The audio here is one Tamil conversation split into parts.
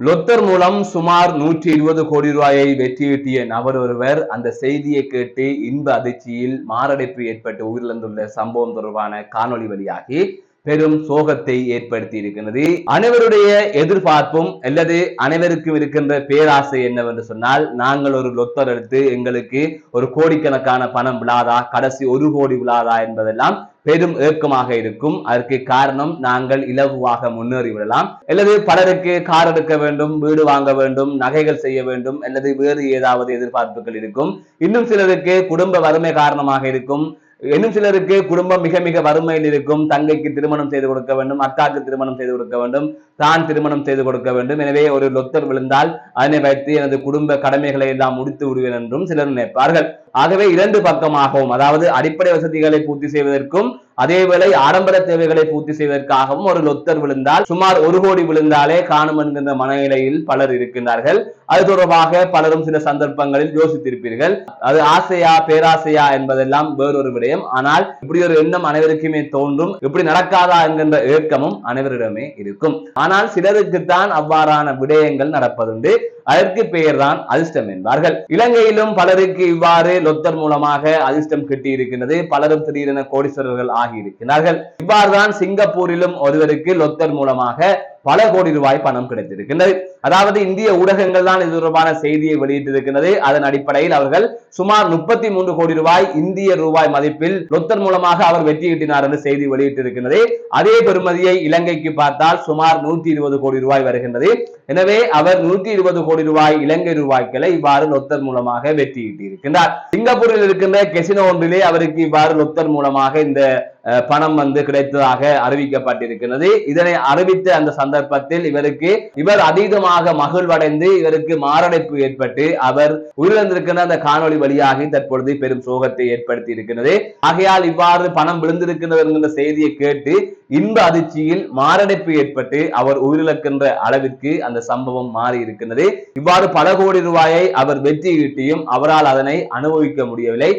லொத்தர் மூலம் சுமார் நூற்றி இருபது கோடி ரூபாயை வெற்றியீட்டிய நபர் ஒருவர் அந்த செய்தியை கேட்டு இன்ப அதிர்ச்சியில் மாரடைப்பு ஏற்பட்டு உயிரிழந்துள்ள சம்பவம் தொடர்பான காணொளி வழியாகி பெரும் சோகத்தை ஏற்படுத்தி இருக்கிறது அனைவருடைய எதிர்பார்ப்பும் அல்லது அனைவருக்கும் இருக்கின்ற பேராசை என்னவென்று சொன்னால் நாங்கள் ஒரு லொத்தர் எடுத்து எங்களுக்கு ஒரு கோடிக்கணக்கான பணம் விழாதா கடைசி ஒரு கோடி விழாதா என்பதெல்லாம் பெரும் ஏக்கமாக இருக்கும். அதற்கு காரணம் நாங்கள் இலகுவாக முன்னேறி விடலாம். அல்லது பலருக்கு கார் எடுக்க வேண்டும் வீடு வாங்க வேண்டும் நகைகள் செய்ய வேண்டும் அல்லது வேறு ஏதாவது எதிர்பார்ப்புகள் இருக்கும். இன்னும் சிலருக்கு குடும்ப வறுமை காரணமாக இருக்கும். இன்னும் சிலருக்கு குடும்பம் மிக மிக வறுமையில் இருக்கும். தங்கைக்கு திருமணம் செய்து கொடுக்க வேண்டும். அக்காக்கு திருமணம் செய்து கொடுக்க வேண்டும். தான் திருமணம் செய்து கொடுக்க வேண்டும். எனவே ஒரு லொத்தர் விழுந்தால் அதனை வைத்து எனது குடும்ப கடமைகளை எல்லாம் முடித்து விடுவேன் என்றும் சிலர் நினைப்பார்கள். ஆகவே இரண்டு பக்கமாகவும் அதாவது அடிப்படை வசதிகளை பூர்த்தி செய்வதற்கும் அதேவேளை ஆடம்பர தேவைகளை பூர்த்தி செய்வதற்காகவும் ஒரு லொத்தர் விழுந்தால் சுமார் ஒரு கோடி விழுந்தாலே காணும் என்கின்ற மனநிலையில் பலர் இருக்கின்றார்கள். அது தொடர்பாக பலரும் சில சந்தர்ப்பங்களில் யோசித்திருப்பீர்கள். அது ஆசையா பேராசையா என்பதெல்லாம் வேறொரு விடயம். ஆனால் இப்படி ஒரு எண்ணம் அனைவருக்குமே தோன்றும் இப்படி நடக்காதா என்கின்ற ஏக்கமும் அனைவரிடமே இருக்கும். ஆனால் சிலருக்குத்தான் அவ்வாறான விடயங்கள் நடப்பதுண்டு. அதற்கு பெயர்தான் அதிர்ஷ்டம் என்பார்கள். இலங்கையிலும் பலருக்கு இவ்வாறு லொத்தர் மூலமாக அதிர்ஷ்டம் கிட்டி இருக்கின்றது பலரும் திடீரென கோடீஸ்வரர்கள் ஆகியிருக்கிறார்கள். இவ்வாறுதான் சிங்கப்பூரிலும் ஒருவருக்கு லொத்தர் மூலமாக பல கோடி ரூபாய் பணம் கிடைத்திருக்கின்றது. அதாவது இந்திய ஊடகங்கள் தான் இது தொடர்பான செய்தியை வெளியிட்டிருக்கின்றது. அதன் அடிப்படையில் அவர்கள் சுமார் முப்பத்தி மூன்று கோடி ரூபாய் இந்திய ரூபாய் மதிப்பில் லொத்தர் மூலமாக அவர் வெற்றியிட்டினார் என்று செய்தி வெளியிட்டிருக்கின்றது. அதே பெருமதியை இலங்கைக்கு பார்த்தால் சுமார் நூத்தி இருபது கோடி ரூபாய் வருகின்றது. எனவே அவர் நூத்தி இருபது கோடி ரூபாய் இலங்கை ரூபாய்களை இவ்வாறு லொத்தர் மூலமாக வெற்றியிட்டிருக்கின்றார் சிங்கப்பூரில் இருக்கின்ற கெசினோ ஒன்றிலே அவருக்கு இவ்வாறு லொத்தர் மூலமாக இந்த பணம் வந்து கிடைத்ததாக அறிவிக்கப்பட்டிருக்கிறது. இதனை அறிவித்த அந்த சந்தர்ப்பத்தில் இவருக்கு இவர் அதீதமாக மகிழ்வடைந்து இவருக்கு மாரடைப்பு ஏற்பட்டு அவர் உயிரிழந்திருக்கின்ற அந்த காணொளி வழியாக தற்பொழுது பெரும் சோகத்தை ஏற்படுத்தி இருக்கிறது ஆகையால் இவ்வாறு பணம் விழுந்திருக்கிறது என்கின்ற செய்தியை கேட்டு இன்ப அதிர்ச்சியில் மாரடைப்பு ஏற்பட்டு அவர் உயிரிழக்கின்ற அளவிற்கு அந்த சம்பவம் மாறி இருக்கின்றது இவ்வாறு பல கோடி ரூபாயை அவர் வெற்றி ஈட்டியும் அவரால் அதனை அனுபவிக்க முடியவில்லை.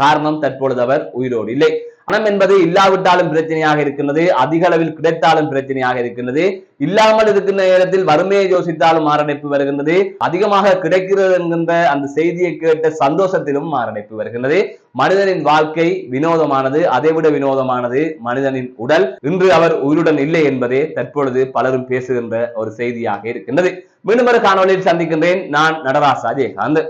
காரணம் தற்பொழுது அவர் உயிரோடு இல்லை. பணம் என்பது இல்லாவிட்டாலும் பிரச்சனையாக இருக்கின்றது அதிக அளவில் கிடைத்தாலும் பிரச்சனையாக இருக்கின்றது. இல்லாமல் இருக்கின்ற நேரத்தில் வறுமையை யோசித்தாலும் மாரடைப்பு வருகின்றது. அதிகமாக கிடைக்கிறது என்கின்ற அந்த செய்தியை கேட்ட சந்தோஷத்திலும் மாரடைப்பு வருகின்றது. மனிதனின் வாழ்க்கை வினோதமானது அதைவிட வினோதமானது மனிதனின் உடல். இன்று அவர் உயிருடன் இல்லை என்பதே தற்பொழுது பலரும் பேசுகின்ற ஒரு செய்தியாக இருக்கின்றது. மீண்டும் ஒரு காணொலியில் சந்திக்கின்றேன். நான் நடராசா ஜெயகாந்த்.